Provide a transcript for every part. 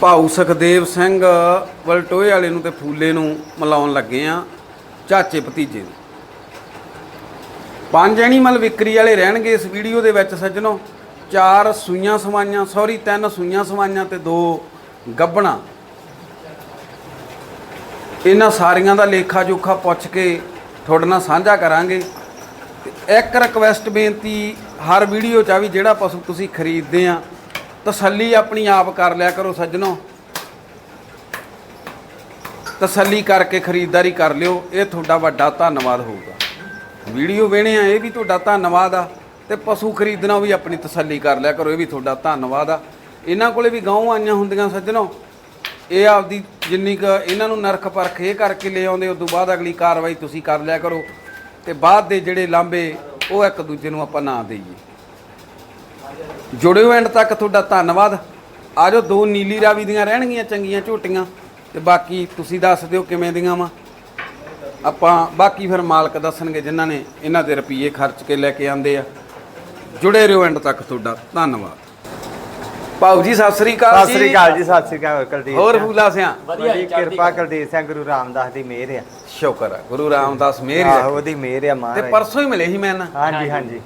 ਭਾਊ ਸੁਖਦੇਵ ਸਿੰਘ ਵਲਟੋਏ ਵਾਲੇ ਨੂੰ ਤੇ ਫੂਲੇ ਨੂੰ ਮਿਲਾਉਣ ਲੱਗੇ ਆ ਚਾਚੇ ਭਤੀਜੇ ਨੂੰ। ਪੰਜ ਐਨੀਮਲ ਵਿਕਰੀ ਵਾਲੇ ਰਹਿਣਗੇ ਇਸ ਵੀਡੀਓ ਦੇ ਵਿੱਚ ਸੱਜਣੋ। ਚਾਰ ਸੂਈਆਂ ਸਵਾਈਆਂ ਸੌਰੀ ਤਿੰਨ ਸੂਈਆਂ ਸਵਾਈਆਂ ਤੇ ਦੋ ਗੱਬਣਾ। ਇਹਨਾਂ ਸਾਰੀਆਂ ਦਾ ਲੇਖਾ ਜੋਖਾ ਪੁੱਛ ਕੇ ਤੁਹਾਡੇ ਨਾਲ ਸਾਂਝਾ ਕਰਾਂਗੇ। ਤੇ ਇੱਕ ਰਿਕਵੈਸਟ ਬੇਨਤੀ ਹਰ ਵੀਡੀਓ 'ਚ ਆ ਵੀ ਜਿਹੜਾ ਪਸ਼ੂ ਤੁਸੀਂ ਖਰੀਦਦੇ ਆ ਤਸੱਲੀ ਆਪਣੀ ਆਪ ਕਰ ਲਿਆ ਕਰੋ ਸੱਜਣੋ। ਤਸੱਲੀ ਕਰਕੇ ਖਰੀਦਦਾਰੀ ਕਰ ਲਿਓ, ਇਹ ਤੁਹਾਡਾ ਵੱਡਾ ਧੰਨਵਾਦ ਹੋਊਗਾ। ਵੀਡੀਓ ਵੇਣੇ ਆ, ਇਹ ਵੀ ਤੁਹਾਡਾ ਧੰਨਵਾਦ ਆ, ਤੇ ਪਸ਼ੂ ਖਰੀਦਣਾ ਵੀ ਆਪਣੀ ਤਸੱਲੀ ਕਰ ਲਿਆ ਕਰੋ, ਇਹ ਵੀ ਤੁਹਾਡਾ ਧੰਨਵਾਦ ਆ। ਇਹਨਾਂ ਕੋਲੇ ਵੀ ਗਾਉਂ ਆਈਆਂ ਹੁੰਦੀਆਂ ਸੱਜਣੋ। ਇਹ ਆਪਦੀ ਜਿੰਨੀ ਕੁ ਇਹਨਾਂ ਨੂੰ ਨਰਖ ਪਰਖ ਇਹ ਕਰਕੇ ਲੈ ਆਉਂਦੇ ਉਸ ਤੋਂ ਬਾਅਦ ਅਗਲੀ ਕਾਰਵਾਈ ਤੁਸੀਂ ਕਰ ਲਿਆ ਕਰੋ, ਤੇ ਬਾਅਦ ਦੇ ਜਿਹੜੇ ਲਾਂਬੇ ਉਹ ਇੱਕ ਦੂਜੇ ਨੂੰ ਆਪਾਂ ਨਾ ਦੇਈਏ। ਜੁੜਿਓ ਐਂਡ ਤੱਕ ਤੁਹਾਡਾ ਧੰਨਵਾਦ। ਆਜੋ ਦੋ ਨੀਲੀ ਰਾਵੀ ਦੀਆਂ ਰਹਿਣਗੀਆਂ ਚੰਗੀਆਂ ਝੋਟੀਆਂ ਤੇ ਬਾਕੀ ਤੁਸੀਂ ਦੱਸ ਦਿਓ ਕਿਵੇਂ ਦੀਆਂ ਵਾ। ਆਪਾਂ ਬਾਕੀ ਫਿਰ ਮਾਲਕ ਦੱਸਣਗੇ ਜਿਨ੍ਹਾਂ ਨੇ ਇਹਨਾਂ ਦੇ ਰੁਪਏ ਖਰਚ ਕੇ ਲੈ ਕੇ ਆਂਦੇ ਆ। ਜੁੜੇ ਰਹੋ ਐਂਡ ਤੱਕ ਤੁਹਾਡਾ ਧੰਨਵਾਦ। ਭਾਊ ਜੀ ਸਤਿ ਸ੍ਰੀ ਅਕਾਲ ਸਤਿ ਸ੍ਰੀ ਅਕਾਲ ਜੀ ਸਤਿ ਸ੍ਰੀ ਅਕਾਲ ਕੁਲਦੀਪ ਹੋਰ। ਫੂਲਾ ਸਿਆਂ। ਬੜੀ ਕਿਰਪਾ ਕੁਲਦੀਪ ਸਿੰਘ ਗੁਰੂ ਰਾਮਦਾਸ ਦੀ ਮਿਹਰ ਆ। ਸ਼ੁਕਰ ਹੈ ਗੁਰੂ ਰਾਮਦਾਸ ਮਿਹਰ ਆਹੋ ਹੈ ਉਹਦੀ ਮਿਹਰ ਆ ਤੇ ਮਹਾਰਾਜ। ਪਰਸੋਂ ਹੀ ਮਿਲੇ ਸੀ ਮੈਂ ਨਾ। ਹਾਂਜੀ ਹਾਂਜੀ।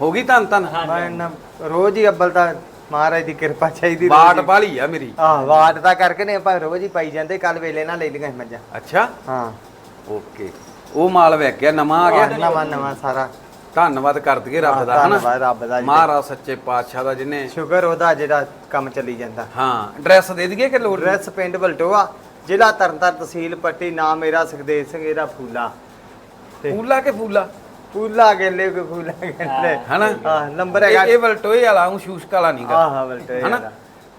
ਹੋ ਗਈ ਧੰਨ। ਧੰਨ ਮੈਂ ਨਾ ਰੋਜ਼ ਹੀ ਅੱਬਲ ਤਾਂ ਮਹਾਰਾਜ ਦੀ ਕਿਰਪਾ ਚਾਹੀਦੀ ਬਾਟ ਬਾਲੀ ਆ ਮੇਰੀ। ਆਹ ਵਾਟ ਦਾ ਕਰਕੇ ਨੇ ਆਪਾਂ ਰੋਜ਼ ਹੀ ਪਾਈ ਜਾਂਦੇ ਕੱਲ ਵੇਲੇ ਨਾਲ ਲੈ ਲਈਆਂ ਸੀ ਮੱਝਾਂ। ਅੱਛਾ? ਹਾਂ। ਓਕੇ। ਉਹ ਮਾਲ ਵੇਖ ਗਿਆ ਨਵਾਂ ਆ ਗਿਆ? ਨਵਾਂ ਨਵਾਂ ਸਾਰਾ। ਧੰਨਵਾਦ ਕਰ ਦਈਏ ਰੱਬ ਹਾਂ, ਦਾ ਹਨਾ? ਧੰਨਵਾਦ ਰੱਬ ਦਾ ਜੀ। ਮਹਾਰਾਜ ਸੱਚੇ ਪਾਤਸ਼ਾਹ ਦਾ ਜਿਹਨੇ ਸ਼ੁਕਰ ਉਹਦਾ ਜਿਹੜਾ ਕੰਮ ਚੱਲੀ ਜਾਂਦਾ। ਹਾਂ ਐਡਰੈਸ ਦੇ ਦਈਏ ਕਿ ਲੋੜ ਐਡਰੈਸ ਪਿੰਡ ਬਲਟੋਆ ਜ਼ਿਲ੍ਹਾ ਤਰਨਤਾਰਨ ਤਹਿਸੀਲ ਪੱਟੀ ਨਾਮ ਮੇਰਾ ਸੁਖਦੇਵ ਸਿੰਘ ਇਹਦਾ ਫੂਲਾ। ਤੇ ਫੂਲਾ ਕੇ ਫੂਲਾ? ਫੂਲਾ ਗੇਲੇ ਕੋ ਫੂਲਾ ਗੇਲੇ ਹਨਾ? ਹਾਂ ਨੰਬਰ ਹੈਗਾ। ਇਹ ਵਲਟੋਏ ਵਾਲਾ ਉਹ ਸ਼ੂਸ਼ਕ ਵਾਲਾ ਨਹੀਂਗਾ ਆਹ ਹਾਂ ਬਲਟੇ ਹਨਾ?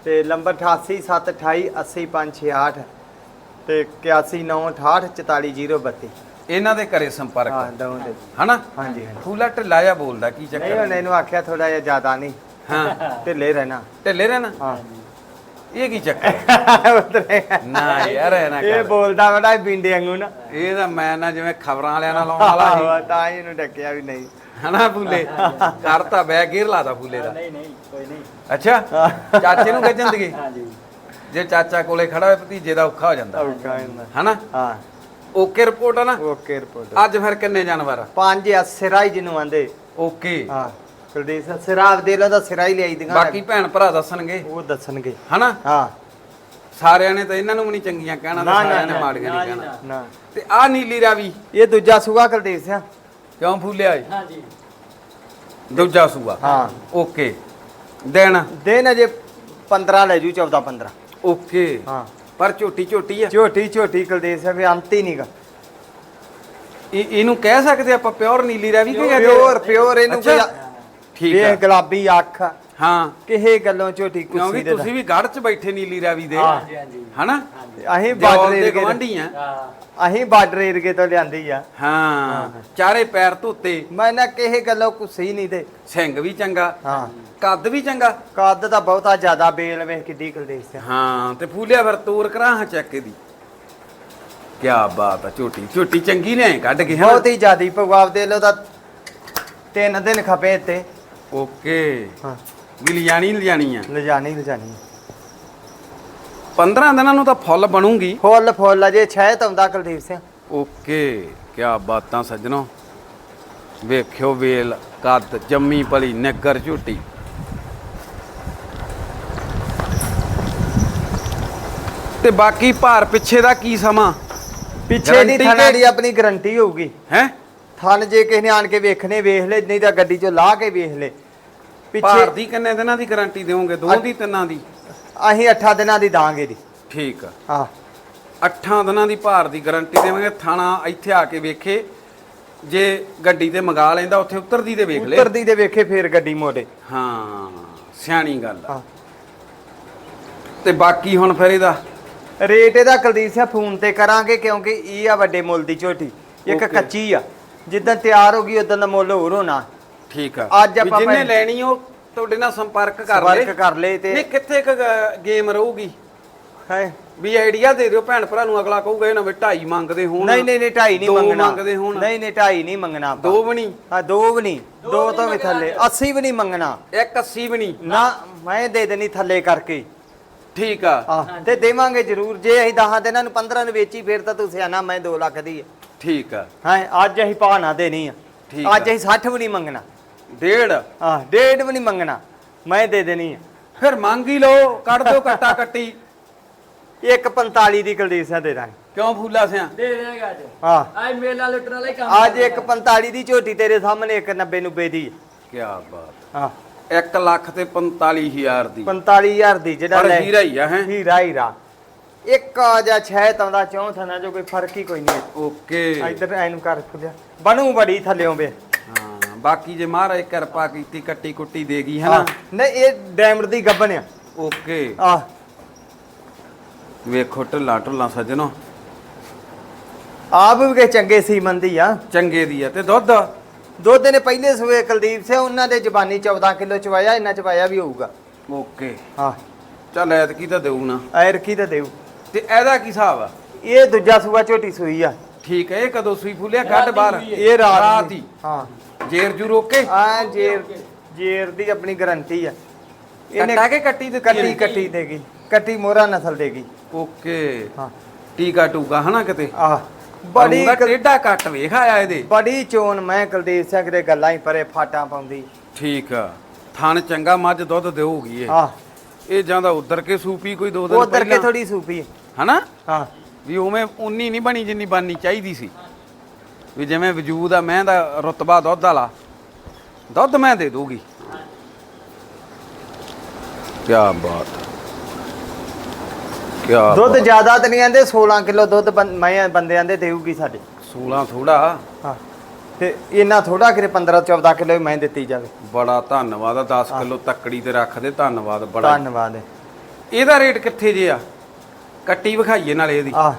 ਤੇ ਨੰਬਰ 8872280568 ਤੇ 8198844032 ਇਹਨਾਂ ਦੇ ਘਰੇ ਸੰਪਰਕ। ਹਾਂ ਦਵਾਂ ਦੇ। ਹਨਾ? ਹਾਂਜੀ ਫੂਲਾ ਢਿੱਲਾ ਜਿਹਾ ਬੋਲਦਾ ਕੀ ਨਹੀਂ ਚੱਕਰ ਉਹਨੇ ਇਹਨੂੰ ਆਖਿਆ ਥੋੜਾ ਜਿਹਾ ਜ਼ਿਆਦਾ ਨਹੀਂ। ਹਾਂ। ਢਿੱਲੇ ਰਹਿਣਾ। ਢਿੱਲੇ ਰਹਿਣਾ? ਹਾਂ। ਇਹ ਕੀ ਚੱਕਰ ਨਾ ਯਾਰ ਇਹ ਨਾ ਇਹ ਕਰ। ਬੋਲਦਾ ਬੜਾ ਬਿੰਡੇ ਵਾਂਗੂ ਨਾ। ਇਹ ਤਾਂ ਮੈਂ ਨਾ ਜਿਵੇਂ ਖਬਰਾਂ ਵਾਲਿਆਂ ਨਾਲ ਲਾਉਣ ਵਾਲਾ ਸੀ। ਆਹੋ, ਤਾਂ ਹੀ ਇਹਨੂੰ ਡੱਕਿਆ ਵੀ ਨਹੀਂ। ਹਨਾ ਫੂਲੇ? ਕਰਤਾ ਬੈ ਗੇਰ ਲਾਦਾ ਫੂਲੇ ਦਾ। ਨਹੀਂ ਨਹੀਂ ਕੋਈ ਨਹੀਂ। ਅੱਛਾ? ਚਾਚੇ ਨੂੰ ਖਿੱਚਣ ਦੀਏ ਹਾਂਜੀ ਜੇ। ਚਾਚਾ ਕੋਲੇ ਖੜਾ ਹੋਏ ਭਤੀਜੇ ਦਾ ਔਖਾ ਹੋ ਜਾਂਦਾ। ਔਖਾ ਹੁੰਦਾ ਹਨਾ? ਹਾਂ। ਓਕੇ ਰਿਪੋਰਟ ਆ ਨਾ? Okay report. ਅੱਜ ਫਿਰ ਕਿੰਨੇ ਜਾਨਵਰ ਆ? ਪੰਜ ਆ ਸਿਰਾ ਹੀ ਜਿਹਨੂੰ ਆਂਦੇ। ਓਕੇ। ਹਾਂ। ਕੁਲਦੀਪ ਸਿੰਘ ਸਿਰਾ ਦੇ ਲੋ ਦਾ ਸਿਰਾ ਹੀ ਲਿਆਈ ਦੀਆਂ ਬਾਕੀ ਭੈਣ ਭਰਾ ਦੱਸਣਗੇ। ਉਹ ਦੱਸਣਗੇ। ਹਨਾ? ਹਾਂ। ਸਾਰਿਆਂ ਨੇ ਤਾਂ ਇਹਨਾਂ ਨੂੰ ਵੀ ਨਹੀਂ ਚੰਗੀਆਂ ਕਹਿਣਾ ਤੇ ਨਾ, ਸਾਰਿਆਂ ਨੇ ਨਾ, ਮਾੜੀਆਂ ਨਹੀਂ ਕਹਿਣਾ। ਨਾ ਤੇ ਆ ਨੀਲੀ ਰਾਵੀ। ਇਹ ਦੂਜਾ ਸੂਆ ਕੁਲਦੀਪ ਸਿੰਘ। ਕਿਉਂ ਫੁੱਲਿਆ ਏ ਹਾਂਜੀ। ਦੂਜਾ ਸੂਆ। ਹਾਂ। ਓਕੇ। ਦਿਨ ਦਿਨ ਅਜੇ 15 ਲੈ ਜੂ 14 15 ਓਕੇ। ਹਾਂ। ਪਰ ਝੋਟੀ ਝੋਟੀ ਆ। ਝੋਟੀ ਝੋਟੀ ਕੁਲਦੀਪ ਸਿੰਘ ਵੀ ਅੰਤ ਹੀ ਨਹੀਂਗਾ। ਇਹ ਇਹਨੂੰ ਕਹਿ ਸਕਦੇ ਆਪਾਂ ਪਿਓਰ ਨੀਲੀ ਰਾਵੀ ਕਿ ਪਿਓਰ ਪਿਓਰ ਇਹਨੂੰ ਅੱਛਾ। ਠੀਕ ਇਹ ਆ। ਗੁਲਾਬੀ ਅੱਖ। ਹਾਂ। ਕਿਸੇ ਗੱਲੋਂ ਝੋਟੀ ਕੁੱਸੀ ਦੇ ਤੁਸੀਂ ਵੀ ਗੜ 'ਚ ਬੈਠੇ ਨੀਲੀ ਰਾਵੀ ਦੇ। ਹਾਂ। ਹਾਂਜੀ ਹਾਂਜੀ ਹਨਾ ਅਸੀਂ ਬਾਰਡਰ ਬਾਰਡਰ ਦੇ ਏਰੀਏ ਗਵਾਂਢੀ ਆ। ਹਾਂ। ਅਸੀਂ ਬਾਰਡਰ ਏਰੀਏ ਤੋਂ ਲਿਆਂਦੀ ਆ। ਹਾਂ। ਚਾਰੇ ਪੈਰ ਧੋਤੇ। ਮੈਂ ਨਾ ਕਿਸੇ ਗੱਲੋਂ ਕੁੱਸੀ ਨਹੀਂ ਤੇ। ਸਿੰਘ ਵੀ ਚੰਗਾ। ਹਾਂ। ਕੱਦ ਵੀ ਚੰਗਾ। ਕੱਦ ਤਾਂ ਬਹੁਤਾ ਜ਼ਿਆਦਾ ਬੇਲ ਵੇਖ ਕਿੱਡੀ ਕੁਲਦੀਪ ਸਿੰਘ ਹਾਂ ਤੇ ਫੂਲਿਆ ਫਿਰ ਤੋਰ ਕਰਾਂ ਹਾਂ ਚੱਕ ਦੀ ਕੀ ਬਾਤ ਆ ਝੋਟੀ। ਝੋਟੀ ਚੰਗੀ ਨੇ ਕੱਢ ਕੇ ਬਹੁਤ ਹੀ ਜ਼ਿਆਦੀ ਪਗਵਾਬ ਦੇ ਲੋ ਤਾਂ ਤਿੰਨ ਦਿਨ ਖਪੇ ਤੇ। ਓਕੇ। ਹਾਂ। ਵੀ ਲਿਜਾਣੀ ਲਿਜਾਣੀ ਆ? ਲਿਜਾਣੀ ਲਿਜਾਣੀ। 15 ਦਿਨਾਂ ਨੂੰ ਤਾਂ ਫੁੱਲ ਬਣੂਗੀ। ਫੁੱਲ ਫੁੱਲ ਅਜੇ ਛਹਿਤ ਆਉਂਦਾ ਕੁਲਦੀਪ ਸਿੰਘ। ਓਕੇ ਕੀ ਬਾਤਾਂ ਸੱਜਣੋ। ਵੇਖਿਓ ਵੇਲ ਕੱਦ ਜੰਮੀ ਪਲੀ ਨਗਰ ਝੋਟੀ। ਤੇ ਬਾਕੀ ਭਾਰ ਪਿੱਛੇ ਦਾ ਕੀ ਸਮਾਂ? ਪਿੱਛੇ ਦੀ ਥਾਣਾ ਦੀ ਆਪਣੀ ਗਰੰਟੀ ਹੋਊਗੀ। ਹੈ? ਥਣ ਜੇ ਕਿਸੇ ਨੇ ਆਣ ਕੇ ਵੇਖਣੇ ਵੇਖ ਲੈ ਨਹੀਂ ਤਾਂ ਗੱਡੀ ਚੋਂ ਲਾ ਕੇ ਵੇਖ ਲੈ। ਭਾਰ ਪਿੱਛੇ ਦੀ ਕਿੰਨੇ ਦਿਨਾਂ ਦੀ ਗਾਰੰਟੀ ਦਿਓਗੇ? ਦੋ ਦੀ ਤਿੰਨਾਂ ਦੀ? ਅਸੀਂ 8 ਦਿਨਾਂ ਦੀ ਦਾਂਗੇ ਦੀ ਠੀਕ ਆ। ਹਾਂ। ਅੱਠਾਂ ਦਿਨਾਂ ਦੀ ਭਾਰ ਦੀ ਗਾਰੰਟੀ ਦੇਵਾਂਗੇ ਥਾਣਾ ਇੱਥੇ ਆ ਕੇ ਵੇਖੇ। ਜੇ ਗੱਡੀ ਤੇ ਮੰਗਾ ਲੈਂਦਾ ਉੱਥੇ ਉਤਰਦੀ ਤੇ ਵੇਖ ਲੈ। ਉਤਰਦੀ ਦੇ ਵੇਖੇ ਫੇਰ ਗੱਡੀ ਮੋੜੇ। ਹਾਂ ਸਿਆਣੀ ਗੱਲ ਆ। ਹਾਂ। ਤੇ ਬਾਕੀ ਹੁਣ ਫਿਰ ਇਹਦਾ? ਰੇਟ ਇਹਦਾ ਕੁਲਦੀਪ ਸਿੰਘ ਫੋਨ ਤੇ ਕਰਾਂਗੇ ਕਿਉਂਕਿ ਇਹ ਆ ਵੱਡੇ ਮੁੱਲ ਦੀ ਝੋਟੀ। ਇੱਕ Okay. ਕੱਚੀ ਆ। ਜਿੱਦਾਂ ਤਿਆਰ ਹੋ ਗਈ ਉਦੋਂ ਦਾ ਮੁੱਲ ਹੋਰ ਹੋਣਾ। ਠੀਕ ਆ। ਅੱਜ ਵੀ ਆਪਾਂ ਜਿਹਨੇ ਭਾਈ- ਲੈਣੀ ਉਹ ਤੁਹਾਡੇ ਨਾਲ ਸੰਪਰਕ ਕਰ ਲੇ ਵਰਕ ਕਰ ਲਏ ਤੇ ਨਹੀਂ ਕਿੱਥੇ ਕੁ ਗੇਮ ਰਹੂਗੀ? ਹੈ? ਵੀ ਆਈਡੀਆ ਦੇ ਦਿਓ ਭੈਣ ਭਰਾ ਨੂੰ ਅਗਲਾ ਕਹੂਗਾ ਇਹ ਨਾ ਵੀ ਢਾਈ ਮੰਗਦੇ ਹੋਣ। ਨਹੀਂ ਨਹੀਂ ਨਹੀਂ ਢਾਈ ਨਹੀਂ ਦੋ ਮੰਗਣਾ। ਮੰਗਦੇ ਹੋਣ। ਨਹੀਂ ਨਹੀਂ ਢਾਈ ਨਹੀਂ ਮੰਗਣਾ ਆਪਾਂ। ਦੋ ਵੀ ਨਹੀਂ। ਹਾਂ ਦੋ ਵੀ ਨਹੀਂ। ਦੋ ਤੋਂ ਵੀ ਥੱਲੇ। 80 ਵੀ ਨਹੀਂ ਮੰਗਣਾ। ਇੱਕ 80 ਵੀ ਨਹੀਂ। ਨਾ ਮੈਂ ਦੇ ਦੇਣੀ ਥੱਲੇ ਕਰਕੇ। ਠੀਕ ਆ। ਤੇ ਦੇਵਾਂਗੇ ਜ਼ਰੂਰ। ਜੇ ਅਸੀਂ 10 ਦਿਨਾਂ ਨੂੰ 15 ਨੂੰ ਵੇਚੀ ਫਿਰ ਤਾਂ ਤੂੰ ਸਿਆਣਾ ਮੈਂ 2 ਲੱਖ ਦੀ ਹੈ ਠੀਕ ਆ। ਹਾਂ ਅੱਜ ਅਸੀਂ ਨਾ ਦੇਣੀ ਆ। ਠੀਕ ਅੱਜ ਆ। ਅਸੀਂ 60 ਵੀ ਨਹੀਂ ਮੰਗਣਾ। ਡੇਢ? ਹਾਂ ਡੇਢ ਵੀ ਨਹੀਂ ਮੰਗਣਾ। ਮੈਂ ਦੇ ਦੇਣੀ ਆ। ਫਿਰ ਮੰਗ ਹੀ ਲਓ ਕੱਢ ਦਿਓ ਕੱਟਾ ਕੱਟੀ। ਇੱਕ 45 ਦੀ ਕੁਲਦੀਪ ਸਿੰਘ ਦੇ ਦਾਂਗੇ। ਕਿਉਂ ਫੂਲਾ ਸਿਆ? ਦੇ ਦੇਗਾ ਅੱਜ। ਹਾਂ। ਅੱਜ ਮੇਲਾ ਲੁੱਟਣ ਵਾਲਾ ਹੀ ਕੰਮ ਅੱਜ ਇੱਕ 45 ਦੀ ਝੋਟੀ ਤੇਰੇ ਸਾਹਮਣੇ ਇੱਕ 90 90 ਦੀ ਹੈ। ਕੀ ਬਾਤ। ਹਾਂ। 1 ਲੱਖ ਤੇ 45000 ਦੀ। 45000 ਦੀ ਜਿਹੜਾ ਪਰ ਲੈ ਹੀਰਾ ਹੀ ਆ ਹੈ? ਹੀਰਾ ਹੀਰਾ ਇੱਕ ਆ ਜਾਂ ਛੇ ਤਾਉਂਦਾ ਚੌਥਾ ਨਾ ਜੋ ਕੋਈ ਫ਼ਰਕ ਹੀ ਕੋਈ ਨਹੀਂ। ਓਕੇ। ਇੱਧਰ ਐਨੂੰ ਕਰ ਖੁੱਲਿਆ ਬਣੂ ਬੜੀ ਥੱਲਿਓਂ ਵੇ। ਹਾਂ ਬਾਕੀ ਜੇ ਮਹਾਰਾਜ ਕਿਰਪਾ ਕੀਤੀ ਕੱਟੀ ਕੁੱਟੀ ਦੇਗੀ ਹੈ। ਨਾ ਨਹੀਂ ਇਹ ਡਾਇਮੰਡ ਦੀ ਗੱਬਨ ਆ। ਓਕੇ। ਆ। ਵੇਖੋ ਢਿੱਲਾ ਢੁੱਲਾ ਸੱਜਣੋ। ਆਪ ਵੀ ਕੇ ਚੰਗੇ ਸੀਮਨ ਦੀ ਆ। ਚੰਗੇ ਦੀ ਆ ਤੇ ਦੁੱਧ? ਦੁੱਧ ਨੇ ਪਹਿਲੇ ਸੂਏ ਕੁਲਦੀਪ ਸਿੰਘ ਉਹਨਾਂ ਦੇ ਜ਼ਬਾਨੀ 14 ਕਿਲੋ ਚਵਾਇਆ ਇੰਨਾ ਚਵਾਇਆ ਵੀ ਹੋਊਗਾ। ਓਕੇ। ਹਾਂ। ਚੱਲ ਐਤਕੀ ਤਾਂ ਦੇਊ ਨਾ। ਐਰ ਕੀ ਤਾਂ ਦੇਊ। ਤੇ ਇਹਦਾ ਕੀ ਹਿਸਾਬ ਆ? ਇਹ ਦੂਜਾ ਸੂਆ ਝੋਟੀ ਸੂਈ ਆ। ਠੀਕ ਹੈ ਇਹ ਕਦੋਂ ਸੂਈ ਫੁੱਲਿਆ? ਕੱਢ ਬਾਹਰ। ਇਹ ਰਾਤ ਹੀ। ਹਾਂ। ਜੇਰ ਜੂ ਰੋਕੇ? ਆ ਜੇਰ ਜੇਰ ਦੀ ਆਪਣੀ ਗਾਰੰਟੀ ਆ। ਕੱਟਾ ਕੇ ਕੱਟੀ ਦਿੱਤੀ ਕੱਟੀ ਕੱਟੀ ਦੇਗੀ। ਕੱਟੀ ਮੋਹਰਾ ਨਸਲ ਦੇਗੀ। ਓਕੇ। ਹਾਂ। ਟੀਕਾ ਟੂਕਾ ਹਨਾ ਕਿਤੇ? ਆ। ਬੜੀ ਟੇਡਾ ਕੱਟ ਵੇਖ ਆਇਆ ਇਹਦੇ। ਬੜੀ ਚੋਣ ਮੈਂ ਕੁਲਦੀਪ ਸਿੰਘ ਦੇ ਗੱਲਾਂ ਹੀ ਪਰੇ ਫਾਟਾਂ ਪਾਉਂਦੀ। ਠੀਕ ਆ। ਥਣ ਚੰਗਾ ਮੱਝ ਦੁੱਧ ਦੇਊਗੀ ਇਹ। ਆ ਇਹ ਜਾਂਦਾ ਉਧਰ ਕੇ ਸੂਪੀ ਕੋਈ ਦੋ ਦਿਨ ਉਧਰ ਕੇ ਥੋੜੀ ਸੂਪੀ ਹਨਾ? ਹਾਂ। ਵੀ ਉਵੇਂ ਉਨੀ ਨਹੀਂ ਬਣੀ ਜਿੰਨੀ ਬਣਨੀ ਚਾਹੀਦੀ ਸੀ। ਵੀ ਜਿਵੇਂ ਵਜੂਦ ਆ ਮੈਂ ਦਾ ਰਤਬਾ ਦੁੱਧ ਵਾਲਾ। ਦੁੱਧ ਮੈਂ ਦੇ ਦੂਗੀ। ਕੀ ਬਾਤ। ਕੀ ਦੁੱਧ ਜ਼ਿਆਦਾ ਤਾਂ ਨਹੀਂ ਆਂਦੇ 16 ਕਿਲੋ ਦੁੱਧ ਬੰ- ਮੈਂ ਬੰਦਿਆਂ ਦੇ ਦੇਊਗੀ ਸਾਡੇ। 16 ਥੋੜਾ ਹਾਂ। ਤੇ ਇਹਨਾਂ ਥੋੜਾ ਕਿਰੇ 15 14 ਕਿਲੋ ਹੀ ਮੈਂ ਦਿੱਤੀ ਜਾਵੇ। ਬੜਾ ਧੰਨਵਾਦ ਆ 10 ਕਿਲੋ ਤੱਕੜੀ ਤੇ ਰੱਖ ਦੇ ਧੰਨਵਾਦ ਬੜਾ। ਧੰਨਵਾਦ। ਇਹਦਾ ਰੇਟ ਕਿੱਥੇ ਜੇ ਆ? ਕੱਟੀ ਵਿਖਾਈਏ ਨਾਲੇ ਇਹਦੀ। ਆ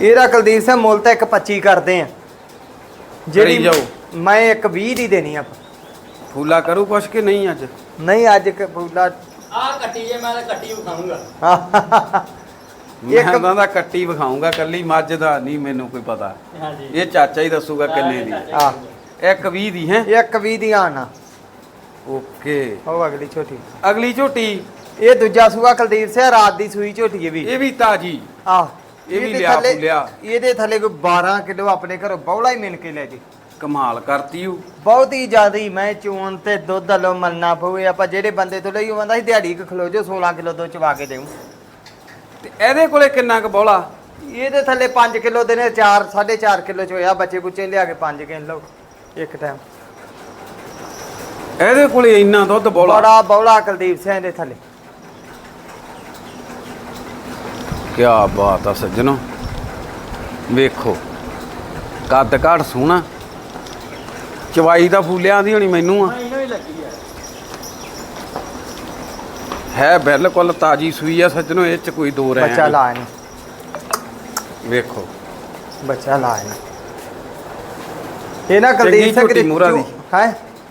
ਇਹਦਾ ਕੁਲਦੀਪ ਸਿੰਘ ਮੁੱਲ ਤਾਂ ਇੱਕ 25 ਕਰਦੇ ਆ। ਜਾਓ। ਮੈਂ ਇੱਕ 20 ਦੀ ਦੇਣੀ ਆ। ਫੂਲਾ ਕਰੂ ਕੁਛ ਕਿ ਨਹੀਂ ਅੱਜ? ਨਹੀਂ ਅੱਜ ਕ ਬੁੱਲਾ ਆ ਕੱਟੀ ਜੇ ਮੈਂ ਤਾਂ ਕੱਟੀ ਵਿਖਾਉਂਗਾ ਮੈਂ ਇੱਕ- ਤਾਂ ਦਾ ਕੱਟੀ ਵਿਖਾਉਂਗਾ ਕੱਲੀ ਮੱਝ ਦਾ ਨਹੀਂ ਮੈਨੂੰ ਕੋਈ ਪਤਾ। ਹਾਂਜੀ। ਇਹ ਚਾਚਾ ਹੀ ਦੱਸੂਗਾ ਕਿੰਨੇ ਦੀ ਆ ਇੱਕ 20 ਦੀ ਹੈ। ਇੱਕ 20 ਦੀ ਆਣਾ ਓਕੇ। ਉਹ ਅਗਲੀ ਛੋਟੀ ਅਗਲੀ ਝੋਟੀ। ਇਹ ਦੂਜਾ ਸੂਆ ਕੁਲਦੀਪ ਸਿੰਘ ਰਾਤ ਦੀ ਸੂਈ ਝੋਟੀ ਇਹ ਵੀ। ਇਹ ਵੀ ਤਾਜੀ। ਆ ਇਹ ਵੀ ਲਿਆ ਫੁੱਲਿਆ। ਇਹਦੇ ਥੱਲੇ ਕੋਈ 12 ਕਿਲੋ ਆਪਣੇ ਘਰੋਂ ਬੌਲਾ ਹੀ ਮਿਣ ਕੇ ਲੈ ਜੀ। ਕਮਾਲ ਕਰਤੀ ਉਹ। ਬਹੁਤ ਹੀ ਜ਼ਿਆਦਾ ਹੀ ਮੈਂ ਚੋਣ ਤੇ ਦੁੱਧ ਲੋ ਮੰਨਣਾ ਪਵੇ ਆਪਾਂ ਜਿਹੜੇ ਬੰਦੇ ਤੋਂ ਲਈ ਉਹ ਕਹਿੰਦਾ ਸੀ ਦਿਹਾੜੀ ਕ ਖਲੋ ਜੋ 16 ਕਿਲੋ ਦੁੱਧ ਚਵਾ ਕੇ ਦੇਉ ਤੇ ਇਹਦੇ ਕੋਲੇ ਕਿੰਨਾ ਕੁ ਬੋਲਾ? ਇਹਦੇ ਥੱਲੇ 5 ਕਿਲੋ ਦੇ ਨੇ 4 4.5 ਕਿਲੋ ਚ ਹੋਇਆ ਬੱਚੇ ਬੁੱਚੇ ਲਿਆ ਕੇ 5 ਕਿਲੋ ਇੱਕ ਟਾਈਮ ਇਹਦੇ ਕੋਲੇ ਇੰਨਾ ਦੁੱਧ ਬੋਲਾ? ਬੜਾ ਬੌਲਾ ਕੁਲਦੀਪ ਸਿੰਘ ਦੇ ਥੱਲੇ। ਕੀ ਬਾਤ ਆ ਸੱਜਣੋ। ਵੇਖੋ ਕੱਦ ਘਾਟ ਸੋਹਣਾ। ਚਵਾਈ ਦਾ ਫੂਲਿਆਂ ਦੀ ਹੋਣੀ ਮੈਨੂੰ ਆ ਇਹਨੂੰ ਹੀ ਲੱਗੀ ਆ ਹੈ ਬਿਲਕੁਲ ਤਾਜੀ ਸੂਈ ਆ ਸੱਜਣੋ ਇਹ ਚ ਕੋਈ ਦੋ ਰਹਿ ਬੱਚਾ ਲਾ ਇਹਨੂੰ ਵੇਖੋ। ਬੱਚਾ ਲਾ ਇਹਨੂੰ ਇਹ ਨਾ ਕੁਲਦੀਪ ਸਿੰਘ ਝੋਟੀ ਮੂਹਰਾ ਦੀ। ਹੈ?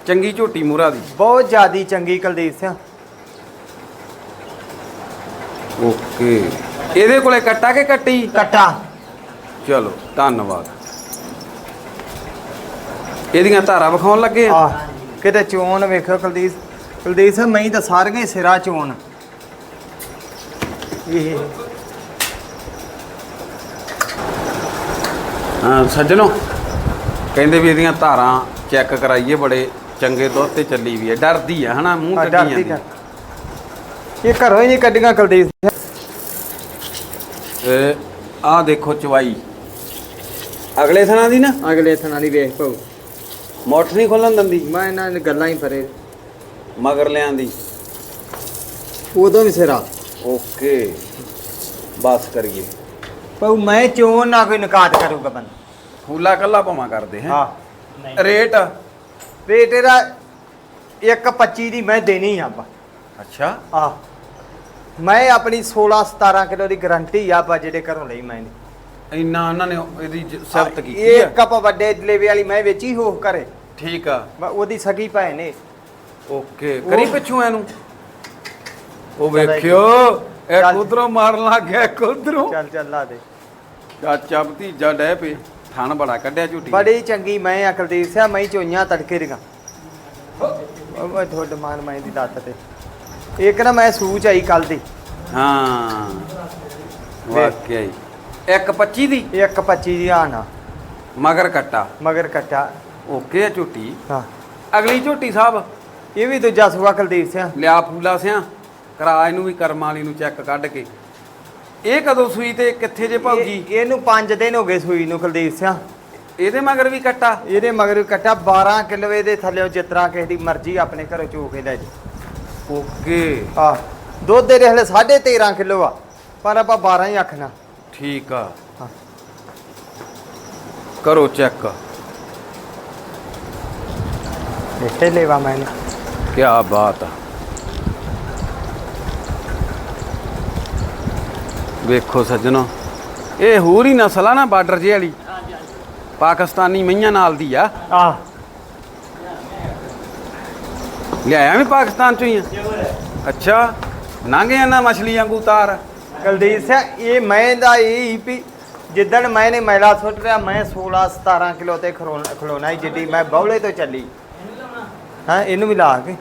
ਚੰਗੀ ਝੋਟੀ ਮੂਰਾ ਦੀ। ਬਹੁਤ ਜ਼ਿਆਦੀ ਚੰਗੀ ਕੁਲਦੀਪ ਸਿੰਘ। ਓਕੇ। ਇਹਦੇ ਕੋਲੇ ਕੱਟਾ ਕੇ ਕੱਟੀ? ਕੱਟਾ। ਚਲੋ ਧੰਨਵਾਦ। ਇਹਦੀਆਂ ਧਾਰਾਂ ਵਿਖਾਉਣ ਲੱਗੇ ਆ? ਆ ਕਿਤੇ ਚੋਣ ਵੇਖੋ ਕੁਲਦੀਪ ਕੁਲਦੀਪ ਸਿੰਘ ਮੈਂ ਤਾਂ ਸਾਰੀਆਂ ਹੀ ਸਿਰਾ ਚੋਣ ਇਹ ਸੱਜਣੋ ਕਹਿੰਦੇ ਵੀ ਇਹਦੀਆਂ ਧਾਰਾਂ ਚੈੱਕ ਕਰਾਈਏ ਬੜੇ ਚੰਗੇ ਦੁੱਧ ਤੇ ਚੱਲੀ ਵੀ ਹੈ। ਡਰਦੀ ਆ ਹਨਾ? ਮੂੰਹ ਆ ਕੱਢੀ ਡਰਦੀ ਜਾਂਦੀ। ਕਰ ਇਹ ਘਰੋਂ ਹੀ ਨਹੀਂ ਕੱਢੀਆਂ ਕੁਲਦੀਪ ਸਿੰਘ। ਤੇ ਆਹ ਦੇਖੋ ਚਵਾਈ। ਅਗਲੇ ਥਣਾ ਦੀ ਨਾ? ਅਗਲੇ ਥਾਂ ਦੀ ਵੇਖ ਪਾਉ ਮੋਟਰ ਨਹੀਂ ਖੋਲਣ ਦਿੰਦੀ। ਮੈਂ ਇਹਨਾਂ ਨੇ ਗੱਲਾਂ ਹੀ ਪਰੇ ਮਗਰ ਲਿਆਂਦੀ। ਉਦੋਂ ਵੀ ਸਿਰਾ। ਓਕੇ। ਬਸ ਕਰੀਏ। ਪਾਉ ਮੈਂ ਚੋਣ ਨਾ ਕੋਈ ਨਕਾਟ ਕਰੂਗਾ ਬੰਦਾ। ਫੂਲਾ ਕੱਲਾ ਭਾਵਾਂ ਕਰਦੇ ਹੈ? ਰੇਟ? ਰੇਟ ਇਹਦਾ ਇੱਕ 25 ਦੀ ਮੈਂ ਦੇਣੀ ਆ ਆਪਾਂ। ਅੱਛਾ। ਆ ਮੈਂ ਆਪਣੀ 16 17 ਕਿਲੋ ਦੀ ਗਰੰਟੀ ਆ ਆਪਾਂ ਜਿਹੜੇ ਘਰੋਂ ਲਈ ਮੈਂ। ਇੰਨਾ ਉਹਨਾਂ ਨੇ ਇਹਦੀ ਜ- ਸਿਫਤ ਕੀਤੀ ਇਹ ਕੱਪ ਵੱਡੇ ਜਲੇਵੇ ਵਾਲੀ ਮੈਂ ਵੇਚੀ ਹੋ ਕਰੇ ਠੀਕ ਆ। ਉਹਦੀ ਸਗੀ ਭੈਣ ਨੇ ਓਕੇ ਕਰੀ ਪਿੱਛੋਂ ਇਹਨੂੰ। ਉਹ ਵੇਖਿਓ ਇਹ। ਉਧਰੋਂ ਮਾਰਨ ਲੱਗ ਗਿਆ ਇੱਕ ਉਧਰੋਂ ਚੱਲ ਚੱਲ ਲਾ ਦੇ। ਚਾਚਾ ਭਤੀਜਾ ਡੈ ਪਏ ਥਣ ਬੜਾ ਕੱਢਿਆ ਝੂਟੀ ਬੜੀ ਚੰਗੀ ਮੈਂ ਆ ਕੁਲਦੀਪ ਸਿਆ ਮੈਂ ਚੋਈਆਂ ਤੜਕੇ ਉਹ ਮੈਂ ਥੋੜ ਮਾਨ ਮੈਂ ਦੀ ਲੱਤ ਤੇ। ਇੱਕ ਨਾ ਮੈਂ ਸੂਚ ਆਈ ਕੱਲ ਦੀ। ਹਾਂ ਵਾਕਿਆ ਹੀ। ਇੱਕ 25 ਦੀ? ਇੱਕ 25 ਦੀ ਆਣਾ ਮਗਰ ਕੱਟਾ। ਮਗਰ ਕੱਟਾ। ਓਕੇ ਆ ਝੂਟੀ ਹਾਂ। ਅਗਲੀ ਝੂਟੀ ਸਾਹਿਬ। ਇਹ ਵੀ ਦੂਜਾ ਸੂਆ ਕੁਲਦੀਪ ਸਿਆ। ਲਿਆ ਫੂਲਾ ਸਿਆ ਕਰਾ ਇਹਨੂੰ ਵੀ ਕਰਮਾਂ ਵਾਲੀ ਨੂੰ ਚੈੱਕ ਕੱਢ ਕੇ। ਇਹ ਕਦੋਂ ਸੂਈ ਤੇ ਕਿੱਥੇ ਜੇ ਭਾਊਜੀ ਇਹ- ਇਹਨੂੰ 5 ਦਿਨ ਹੋ ਗਏ ਸੂਈ ਨੂੰ ਕੁਲਦੀਪ ਸਿਆ। ਇਹਦੇ ਮਗਰ ਵੀ ਕੱਟਾ? ਇਹਦੇ ਮਗਰ ਕੱਟਾ 12 ਕਿਲੋ ਦੇ ਥੱਲੇ ਜਿਤਨਾ ਕਿਸੇ ਦੀ ਮਰਜ਼ੀ ਆਪਣੇ ਘਰੋਂ ਚੋ ਕੇ ਲੈ ਜੀ ਓਕੇ। ਆ ਦੁੱਧ ਦੇ ਹਲੇ 13.5 ਕਿਲੋ ਆ ਪਰ ਆਪਾਂ 12 ਹੀ ਆਖਣਾ। ਠੀਕ ਆ। ਕਰੋ ਚੈੱਕ ਇੱਥੇ ਲੈਵਾ ਮੈਨੂੰ ਕੀ ਬਾਤ ਆ। ਵੇਖੋ ਸੱਜਣੋ ਇਹ ਹੋਰ ਹੀ ਨਸਲ ਆ ਨਾ ਬਾਰਡਰ ਜੇ ਵਾਲੀ। ਪਾਕਿਸਤਾਨੀ ਮਈਆਂ ਨਾਲ ਦੀ ਆ। ਆ। ਲਿਆਇਆ ਵੀ ਪਾਕਿਸਤਾਨ ਚੋਂ ਹੀ ਆ? ਅੱਛਾ ਨਾਂਗੇ ਨਾ ਮਛਲੀ ਵਾਂਗੂ ਤਾਰ। ਕੁਲਦੀਪ ਸਿੰਘ ਇਹ ਮੈਂ ਦਾ ਇਹ ਵੀ ਜਿੱਦਣ ਮੈਂ ਨੇ ਮੈਲਾ ਸੁੱਟ ਰਿਹਾ ਮੈਂ 16 17 ਕਿਲੋ ਤੇ ਖਲੋਣਾ ਹੀ ਜਿੱਡੀ ਮੈਂ ਬੌਲੇ ਤੋਂ ਚੱਲੀ। ਹਾਂ ਇਹਨੂੰ ਵੀ ਲਾ ਕੇ।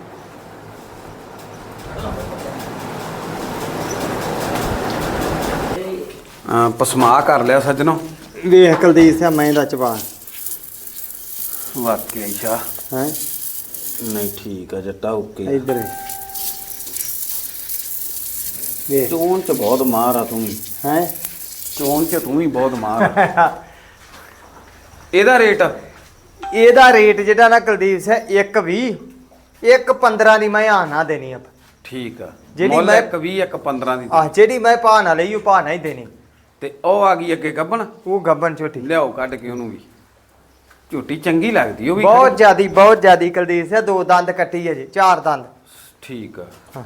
ਪਸਮਾ ਕਰ ਲਿਆ ਸੱਜਣੋ। ਵੇਖ ਕੁਲਦੀਪ ਸਿੰਘ ਮੈਂ ਦਾ ਚਬਾਨ ਵਾਕਿਆ ਸ਼ਾ। ਹੈ? ਨਹੀਂ ਠੀਕ ਆ ਜੱਟਾ ਓਕੇ ਇੱਧਰ। ਵੇਖ। ਚੋਣ ਚ ਬਹੁਤ ਮਾਰ ਆ ਤੂੰ ਹੈ? ਚੋਣ ਚ ਤੂੰ ਵੀ ਬਹੁਤ ਮਾਰ ਆ। ਇਹਦਾ ਰੇਟ? ਇਹਦਾ ਰੇਟ ਜਿਹੜਾ ਨਾ ਕੁਲਦੀਪ ਸਿੰਘ 120 115 ਦੀ ਮੈਂ ਆਣਾ ਦੇਣੀ ਆ। ਠੀਕ ਆ। ਜਿਹੜੀ ਮੁੱਲ ਮੈਂ- ਇੱਕ 20 ਇੱਕ 15 ਦੀ ਆ ਜਿਹੜੀ ਮੈਂ ਭਾਅ ਨਾ ਲਈ ਉਹ ਭਾਅ ਨਾ ਹੀ ਦੇਣੀ। ਤੇ ਉਹ ਆ ਗਈ ਅੱਗੇ ਗੱਬਣ? ਉਹ ਗੱਬਨ ਝੋਟੀ। ਲਿਆਓ ਕੱਢ ਕੇ ਉਹਨੂੰ ਵੀ। ਝੂਟੀ ਚੰਗੀ ਲੱਗਦੀ ਉਹ ਵੀ ਬਹੁਤ। ਜਿਆਦੀ ਬਹੁਤ ਜਿਆਦੀ ਕੁਲਦੀਪ ਸਿੰਘ ਦੋ ਦੰਦ ਕੱਟੀ ਹੈ ਜੀ ਚਾਰ ਦੰਦ। ਠੀਕ ਆ। ਹਾਂ।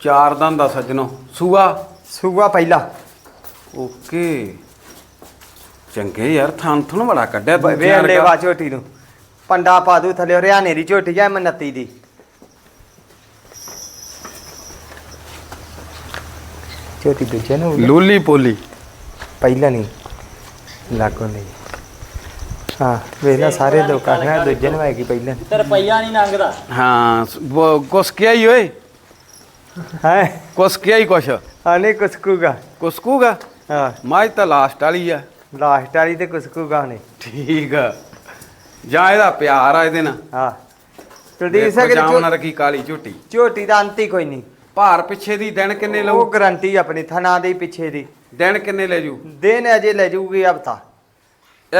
ਚਾਰ ਦੰਦ ਦਾ ਸੱਜਣੋ। ਸੂਆ? ਸੂਆ ਪਹਿਲਾ। ਓਕੇ। ਚੰਗੇ ਯਾਰ ਥਾਂ ਥਣ ਬੜਾ ਕੱਢਿਆ ਵੇਖ ਲੈ ਵਰਗਾ। ਵਾ ਝੋਟੀ ਨੂੰ। ਪੰਡਾ ਪਾ ਦੂ ਥੱਲੇ ਹਰਿਆਣੇ ਦੀ ਝੋਟੀ ਐ ਮਨੱਤੀ ਦੀ। ਝੋਟੀ ਦੂਜੇ ਨੂੰ ਲੂਲੀ ਪੋਲੀ। ਪਹਿਲਾ ਨਹੀਂ ਲਾਗੋ ਨਹੀਂ ਹਾਂ ਵੇਖ ਲੈ ਸਾਰੇ ਲੋਕਾਂ ਨੇ ਦੂਜੇ ਨੂੰ ਹੈਗੀ ਪਹਿਲਾਂ। ਤੇ ਰੁਪਈਆ ਨਹੀਂ ਲੰਘਦਾ। ਹਾਂ ਉਹ ਕੁਸਕਿਆ ਹੀ ਓਏ? ਹੈ? ਕੁਸਕਿਆ ਹੀ ਕੁਛ ਆਨੇ ਕੁਸਕੂਗਾ ਕੁਸਕੂਗਾ ਹਾਂ। ਮਾਝ ਤਾਂ ਲਾਸਟ ਵਾਲੀ ਆ। ਲਾਸਟ ਵਾਲੀ ਤੇ ਕੁਸਕੂਗਾ ਨੇ ਠੀਕ ਆ। ਜਾਂ ਇਹਦਾ ਪਿਆਰ ਆ ਇਹਦੇ ਨਾਲ। ਹਾਂ। ਕੁਲਦੀਪ ਸਿੰਘ ਦੀ ਰੱਖੀ ਕਾਲੀ ਝੂਟੀ। ਝੋਟੀ ਦਾ ਅੰਤ ਹੀ ਕੋਈ ਨਹੀਂ। ਭਾਰ ਪਿੱਛੇ ਦੀ ਦਿਨ ਕਿੰਨੇ ਉਹ ਲਊ ਗਰੰਟੀ ਆਪਣੀ ਥਣਾ ਦੇ ਪਿੱਛੇ ਦੀ। ਦਿਨ ਕਿੰਨੇ ਲੈ ਜੂ? ਦਿਨ ਅਜੇ ਲੈ ਜਾਊਗੀ ਹਫਤਾ।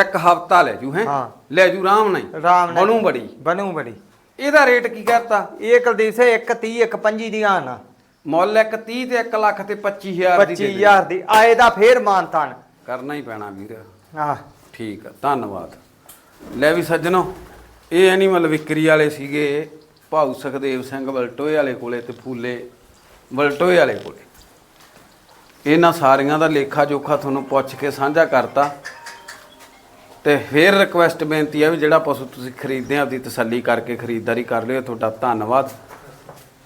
ਇੱਕ ਹਫਤਾ ਲੈ ਜੂ ਹੈ? ਹਾਂ। ਲੈ ਜੂ ਰਾਮ ਨਹੀਂ ਆਰਾਮ ਨਾਲ ਬਣੂ ਬੜੀ। ਬਣੂ ਬੜੀ। ਇਹਦਾ ਰੇਟ ਕੀ ਕਰਤਾ? ਇਹ ਕੁਲਦੀਪ ਸਿੰਘ 1 30 1 25 ਦੀ ਆਣਾ ਮੁੱਲ ਇੱਕ 30 ਤੇ 1 ਲੱਖ ਤੇ 25000 ਦੀ ਦੇ ਦੇ। 25000 ਦੀ। ਆਏ ਦਾ ਫੇਰ ਮਾਨਤਾਨ। ਕਰਨਾ ਹੀ ਪੈਣਾ ਵੀਰ। ਹਾਂ ਠੀਕ ਆ ਧੰਨਵਾਦ। ਲੈ ਵੀ ਸੱਜਣੋ ਇਹ ਐਨੀਮਲ ਵਿਕਰੀ ਵਾਲੇ ਸੀਗੇ ਭਾਊ ਸੁਖਦੇਵ ਸਿੰਘ ਬਲਟੋਏ ਵਾਲੇ ਕੋਲੇ ਤੇ ਫੂਲੇ ਬਲਟੋਏ ਵਾਲੇ ਕੋਲੇ। ਇਹਨਾਂ ਸਾਰੀਆਂ ਦਾ ਲੇਖਾ ਜੋਖਾ ਤੁਹਾਨੂੰ ਪੁੱਛ ਕੇ ਸਾਂਝਾ ਕਰਤਾ। ਤੇ ਫੇਰ ਰਿਕਵੈਸਟ ਬੇਨਤੀ ਹੈ ਵੀ ਜਿਹੜਾ ਪਸ਼ੂ ਤੁਸੀਂ ਖਰੀਦਦੇ ਆ ਆਪਦੀ ਤਸੱਲੀ ਕਰਕੇ ਖਰੀਦਦਾਰੀ ਕਰ ਲਿਓ ਤੁਹਾਡਾ ਧੰਨਵਾਦ।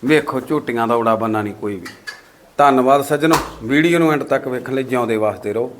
ਵੇਖੋ ਝੋਟੀਆਂ ਦਾ ਉੜਾ ਬੰਨਾ ਨਹੀਂ ਕੋਈ ਵੀ। ਧੰਨਵਾਦ ਸੱਜਣੋ ਵੀਡੀਓ ਨੂੰ ਐਂਡ ਤੱਕ ਵੇਖਣ ਲਈ ਜਿਉਂਦੇ ਵਾਸਤੇ ਰਹੋ।